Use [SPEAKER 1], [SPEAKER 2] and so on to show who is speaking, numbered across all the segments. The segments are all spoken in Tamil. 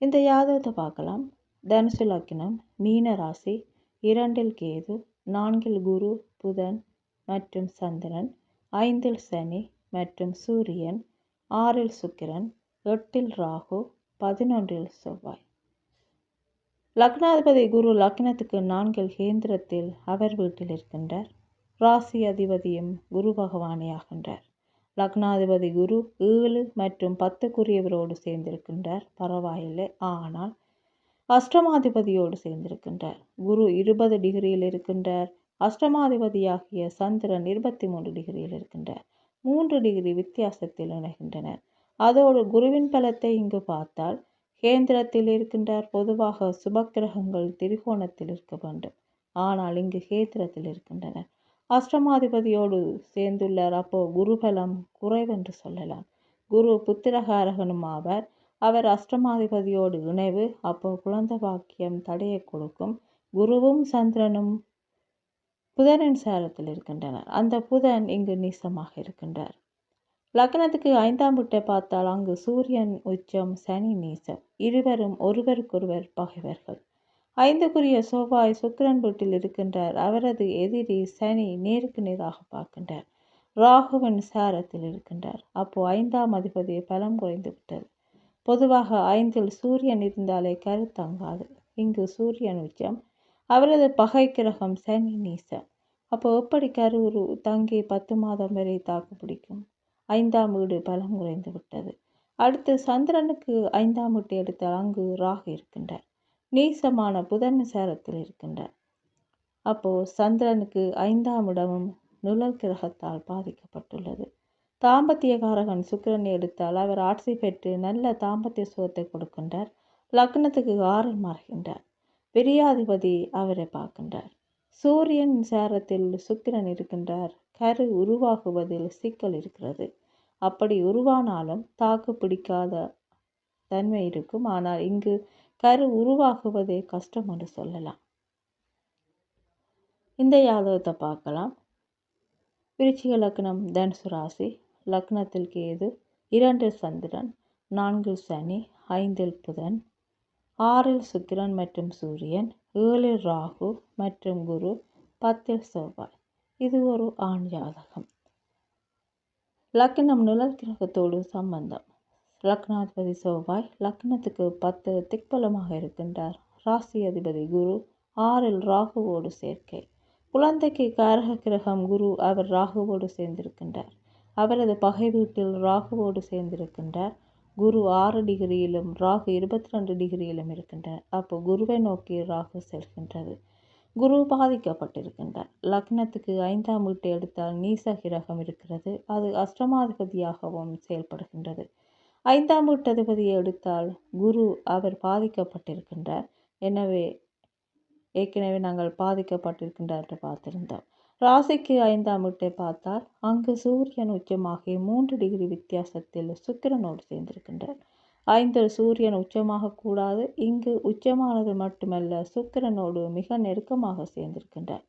[SPEAKER 1] இந்த ஜாதகத்தை பார்க்கலாம். தனுசு லக்கினம் மீன ராசி இரண்டில் கேது நான்கில் குரு புதன் மற்றும் சந்திரன் ஐந்தில் சனி மற்றும் சூரியன் ஆறில் சுக்கிரன் எட்டில் ராகு பதினொன்றில் செவ்வாய். லக்னாதிபதி குரு லக்னத்துக்கு நான்கில் கேந்திரத்தில் அவர் வீட்டில் இருக்கின்றார். ராசி அதிபதியும் குரு பகவானே ஆகின்றார். லக்னாதிபதி குரு ஏழு மற்றும் பத்துக்குரியவரோடு சேர்ந்திருக்கின்றார். பரவாயில்லை. ஆனால் அஷ்டமாதிபதியோடு சேர்ந்திருக்கின்றார். குரு இருபது டிகிரியில் இருக்கின்றார். அஷ்டமாதிபதியாகிய சந்திரன் இருபத்தி மூன்று டிகிரியில் இருக்கின்றார். மூன்று டிகிரி வித்தியாசத்தில் இணைகின்றனர். அதோடு குருவின் பலத்தை இங்கு பார்த்தால் கேந்திரத்தில் இருக்கின்றார். பொதுவாக சுபக்கிரகங்கள் திரிகோணத்தில் இருக்க வேண்டும். ஆனால் இங்கு கேந்திரத்தில் இருக்கின்றனர். அஷ்டமாதிபதியோடு சேர்ந்துள்ளார். அப்போ குருபலம் குறைவென்று சொல்லலாம். குரு புத்திரகாரகனும் ஆவார். அவர் அஷ்டமாதிபதியோடு இணைவு அப்போ குழந்தை பாக்கியம் தடையை கொடுக்கும். குருவும் சந்திரனும் புதனின் சாரத்தில் இருக்கின்றனர். அந்த புதன் இங்கு நீசமாக இருக்கின்றார். லக்னத்துக்கு ஐந்தாம் வீட்டை பார்த்தால் அங்கு சூரியன் உச்சம் சனி நீசம். இருவரும் ஒருவருக்கொருவர் பகைவர்கள். ஐந்துக்குரிய செவ்வாய் சுக்கிரன் வீட்டில் இருக்கின்றார். அவரது எதிரி சனி நேருக்கு நேராக பார்க்கின்றார். ராகுவின் சாரத்தில் இருக்கின்றார். அப்போ ஐந்தாம் அதிபதி பலம் குறைந்து விட்டது. பொதுவாக ஐந்தில் சூரியன் இருந்தாலே கருத்தங்காது. இங்கு சூரியன் உச்சம். அவரது பகை கிரகம் சனி நீசம். அப்போ எப்படி கருவுரு தங்கி பத்து மாதம் வரை தாக்கு பிடிக்கும்? ஐந்தாம் வீடு பலம் குறைந்து விட்டது. அடுத்து சந்திரனுக்கு ஐந்தாம் வீட்டை எடுத்தால் அங்கு ராகு இருக்கின்றார். நீசமான புதன் சேரத்தில் இருக்கின்றார். அப்போது சந்திரனுக்கு ஐந்தாம் இடமும் நுழல் கிரகத்தால் பாதிக்கப்பட்டுள்ளது. தாம்பத்தியகாரகன் சுக்கிரனை எடுத்தால் அவர் ஆட்சி பெற்று நல்ல தாம்பத்திய சுகத்தை கொடுக்கின்றார். லக்னத்துக்கு ஆறில் மாறுகின்றார். பெரியாதிபதி அவரை பார்க்கின்றார். சூரியன் சாரத்தில் சுக்கிரன் இருக்கின்றார். கரு உருவாகுவதில் சிக்கல் இருக்கிறது. அப்படி உருவானாலும் தாக்கு பிடிக்காத தன்மை இருக்கும். ஆனால் இங்கு கரு உருவாகுவதே கஷ்டம் என்று சொல்லலாம். இந்த யாதகத்தை பார்க்கலாம். விருச்சிக லக்னம் தனுசு ராசி. லக்னத்தில் கேது இரண்டில் சந்திரன் நான்கில் சனி ஐந்தில் புதன் ஆறில் சுக்கிரன் மற்றும் சூரியன் ஏழில் ராகு மற்றும் குரு பத்தில் செவ்வாய். இது ஒரு ஆண் ஜாதகம் லக்னம் நிழல் கிரகத்தோடு சம்பந்தம். லக்னாதிபதி செவ்வாய் லக்னத்துக்கு பத்து திக்பலமாக இருக்கின்றார். ராசி அதிபதி குரு ஆறில் ராகுவோடு சேர்க்கை. குழந்தைக்கு காரக கிரகம் குரு அவர் ராகுவோடு சேர்ந்திருக்கின்றார். அவரது பகை வீட்டில் ராகுவோடு சேர்ந்திருக்கின்றார். குரு ஆறு டிகிரியிலும் ராகு இருபத்தி ரெண்டு டிகிரியிலும் இருக்கின்றார். அப்போ குருவை நோக்கி ராகு செல்கின்றது. குரு பாதிக்கப்பட்டிருக்கின்றார். லக்னத்துக்கு ஐந்தாம் வீட்டை எடுத்தால் நீச கிரகம் இருக்கிறது. அது அஷ்டமாதிபதியாகவும் செயல்படுகின்றது. ஐந்தாம் வீட்டதிபதியை எடுத்தால் குரு அவர் பாதிக்கப்பட்டிருக்கின்றார். எனவே ஏற்கனவே நாங்கள் பாதிக்கப்பட்டிருக்கின்றார் என்று பார்த்திருந்தோம். ராசிக்கு ஐந்தாம் வீட்டை பார்த்தால் அங்கு சூரியன் உச்சமாகி மூன்று டிகிரி வித்தியாசத்தில் சுக்கிரனோடு சேர்ந்திருக்கின்றார். ஐந்தில் சூரியன் உச்சமாக கூடாது இங்கு உச்சமானது மட்டுமல்ல சுக்கிரனோடு மிக நெருக்கமாக சேர்ந்திருக்கின்றார்.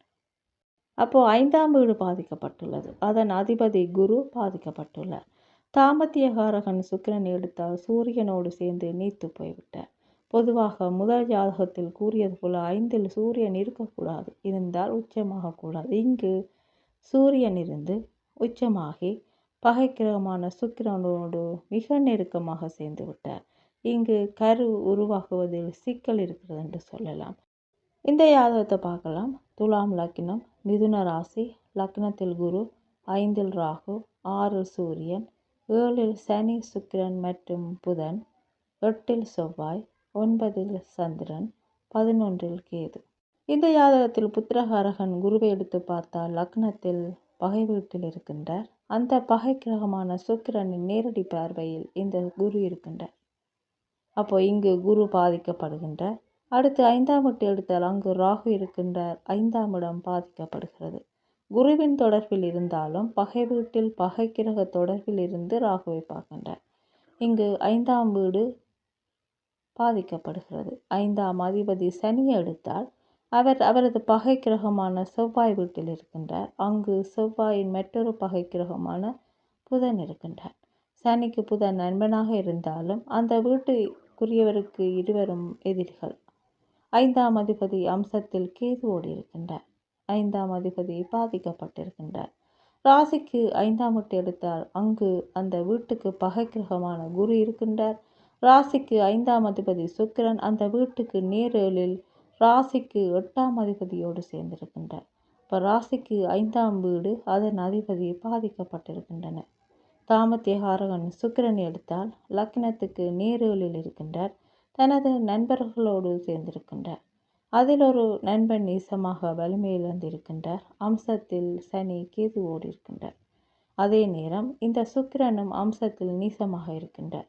[SPEAKER 1] அப்போது ஐந்தாம் வீடு பாதிக்கப்பட்டுள்ளது. அதன் அதிபதி குரு பாதிக்கப்பட்டுள்ளார். தாமத்தியகாரகன் சுக்கிரன் எடுத்தால் சூரியனோடு சேர்ந்து நீத்து போய்விட்டார். பொதுவாக முதல் ஜாதகத்தில் கூறியது போல ஐந்தில் சூரியன் இருக்கக்கூடாது இருந்தால் உச்சமாகக்கூடாது இங்கு சூரியன் இருந்து உச்சமாகி பகைக்கிரகமான சுக்கிரனோடு மிக நெருக்கமாக சேர்ந்து விட்டார். இங்கு கரு உருவாகுவதில் சிக்கல் இருக்கிறது என்று சொல்லலாம். இந்த யாதகத்தை பார்க்கலாம். துலாம் லக்னம் மிதுன ராசி லக்னத்தில் குரு ஐந்தில் ராகு ஆறு சூரியன் ஏழில் சனி சுக்கிரன் மற்றும் புதன் எட்டில் செவ்வாய் ஒன்பதில் சந்திரன் பதினொன்றில் கேது. இந்த ஜாதகத்தில் புத்திரகாரகன் குருவை எடுத்து பார்த்தால் லக்னத்தில் பகை வீட்டில் இருக்கின்றார். அந்த பகை கிரகமான சுக்கிரனின் நேரடி பார்வையில் இந்த குரு இருக்கின்றார். அப்போ இங்கு குரு பாதிக்கப்படுகின்றார். அடுத்து ஐந்தாம் வீட்டு எடுத்தால் அங்கு ராகு இருக்கின்றார். ஐந்தாம் இடம் பாதிக்கப்படுகிறது. குருவின் தொடர்பில் இருந்தாலும் பகை வீட்டில் பகை கிரக தொடர்பில் இருந்து ராகுவை பார்க்கின்றார். இங்கு ஐந்தாம் வீடு பாதிக்கப்படுகிறது. ஐந்தாம் அதிபதி சனியை எடுத்தால் அவர் அவரது பகை கிரகமான செவ்வாய் வீட்டில் இருக்கின்றார். அங்கு செவ்வாயின் மற்றொரு பகை கிரகமான புதன் இருக்கின்றார். சனிக்கு புதன் நண்பனாக இருந்தாலும் அந்த வீட்டுக்குரியவருக்கு இருவரும் எதிரிகள். ஐந்தாம் அதிபதி அம்சத்தில் கேதுவோடு இருக்கின்றார். ஐந்தாம் அதிபதி பாதிக்கப்பட்டிருக்கின்றார். ராசிக்கு ஐந்தாம் வீட்டு எடுத்தால் அங்கு அந்த வீட்டுக்கு பகை கிரகமான குரு இருக்கின்றார். ராசிக்கு ஐந்தாம் அதிபதி சுக்கிரன் அந்த வீட்டுக்கு நேரலில் ராசிக்கு எட்டாம் அதிபதியோடு சேர்ந்திருக்கின்றார். இப்போ ராசிக்கு ஐந்தாம் வீடு அதன் அதிபதி பாதிக்கப்பட்டிருக்கின்றன. தாமத்தியகாரகன் சுக்கிரன் எடுத்தால் லக்னத்துக்கு நேரலில் இருக்கின்றார். தனது நண்பர்களோடு சேர்ந்திருக்கின்றார். அதில் ஒரு நண்பன் நீசமாக வலிமையிழந்திருக்கின்றார் அம்சத்தில் சனி கேதுவோடு இருக்கின்றார். அதே நேரம் இந்த சுக்கிரனும் அம்சத்தில் நீசமாக இருக்கின்றார்.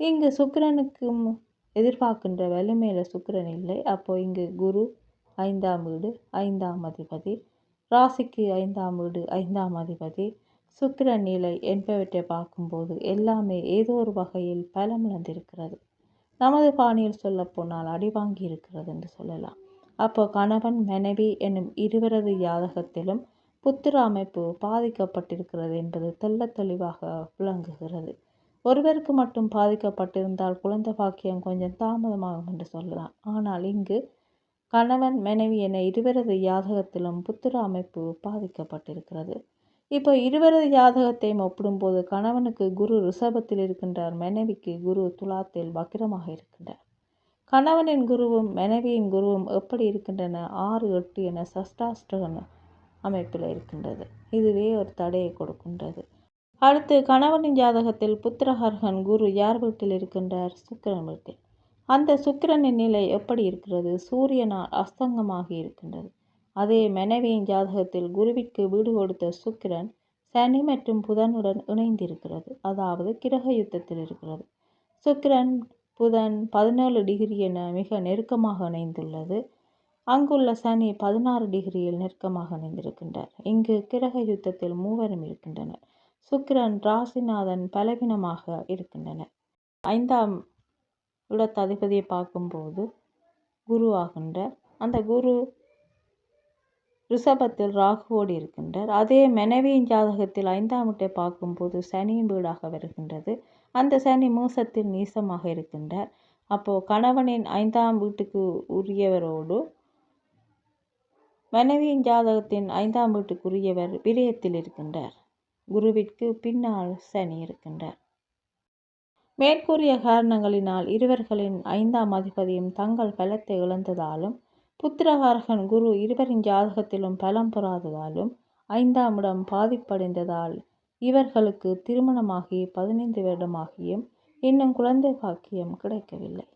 [SPEAKER 1] இங்கு சுக்கிரனுக்கும் எதிர்பார்க்கின்ற வலிமையில சுக்கிரன் இல்லை. அப்போ இங்கு குரு ஐந்தாம் வீடு ஐந்தாம் அதிபதி ராசிக்கு ஐந்தாம் வீடு ஐந்தாம் அதிபதி சுக்கிரன் நிலை என்பவற்றை பார்க்கும்போது எல்லாமே ஏதோ ஒரு வகையில் பலமிழந்திருக்கிறது நமது பாணியில் சொல்லப்போனால் அடி வாங்கி இருக்கிறது என்று சொல்லலாம். அப்போ கணவன் மனைவி என்னும் இருவரது யாதகத்திலும் புத்திர அமைப்பு பாதிக்கப்பட்டிருக்கிறது என்பது தெல்ல தெளிவாக விளங்குகிறது. ஒருவருக்கு மட்டும் பாதிக்கப்பட்டிருந்தால் குழந்தை பாக்கியம் கொஞ்சம் தாமதமாகும் என்று சொல்லலாம். ஆனால் இங்கு கணவன் மனைவி என இருவரது யாதகத்திலும் புத்திர அமைப்பு பாதிக்கப்பட்டிருக்கிறது. இப்போ இருவரது ஜாதகத்தையும் ஒப்பிடும்போது கணவனுக்கு குரு ரிஷபத்தில் இருக்கின்றார். மனைவிக்கு குரு துலாத்தில் வக்கிரமாக இருக்கின்றார். கணவனின் குருவும் மனைவியின் குருவும் எப்படி இருக்கின்றன? ஆறு எட்டு என சஷ்டாஷ்டகன் அமைப்பில் இருக்கின்றது. இதுவே ஒரு தடையை கொடுக்கின்றது. அடுத்து கணவனின் ஜாதகத்தில் புத்திரஹர்கன் குரு யார் வீட்டில் இருக்கின்றார்? சுக்கிரன் வீட்டில். அந்த சுக்கிரனின் நிலை எப்படி இருக்கிறது? சூரியனால் அஸ்தங்கமாகி இருக்கின்றது. அதே மனைவியின் ஜாதகத்தில் குருவிற்கு வீடு கொடுத்த சுக்கிரன் சனி மற்றும் புதனுடன் இணைந்திருக்கிறது. அதாவது கிரக யுத்தத்தில் இருக்கிறது. சுக்கிரன் புதன் பதினேழு டிகிரி என மிக நெருக்கமாக இணைந்துள்ளது. அங்குள்ள சனி பதினாறு டிகிரியில் நெருக்கமாக இணைந்திருக்கின்றார். இங்கு கிரக யுத்தத்தில் மூவரும் இருக்கின்றனர். சுக்கிரன் ராசிநாதன் பலவீனமாக இருக்கின்றனர். ஐந்தாம் இடத்ததிபதியை பார்க்கும்போது குரு ஆகின்ற அந்த குரு ரிஷபத்தில் ராகுவோடு இருக்கின்றார். அதே மனைவியின் ஜாதகத்தில் ஐந்தாம் வீட்டை பார்க்கும்போது சனியின் வீடாக வருகின்றது. அந்த சனி மூசத்தில் நீசமாக இருக்கின்றார். அப்போது கணவனின் ஐந்தாம் வீட்டுக்கு உரியவரோடு மனைவியின் ஜாதகத்தின் ஐந்தாம் வீட்டுக்குரியவர் விரயத்தில் இருக்கின்றார். குருவிற்கு பின்னால் சனி இருக்கின்றார். மேற்கூறிய காரணங்களினால் இருவர்களின் ஐந்தாம் அதிபதியும் தங்கள் பலத்தை இழந்ததாலும் புத்திரகாரகன் குரு இருவரின் ஜாதகத்திலும் பலம் பெறாததாலும் ஐந்தாம் இடம் பாதிப்படைந்ததால் இவர்களுக்கு திருமணமாகி பதினைந்து வருடமாகியும் இன்னும் குழந்தை பாக்கியம் கிடைக்கவில்லை.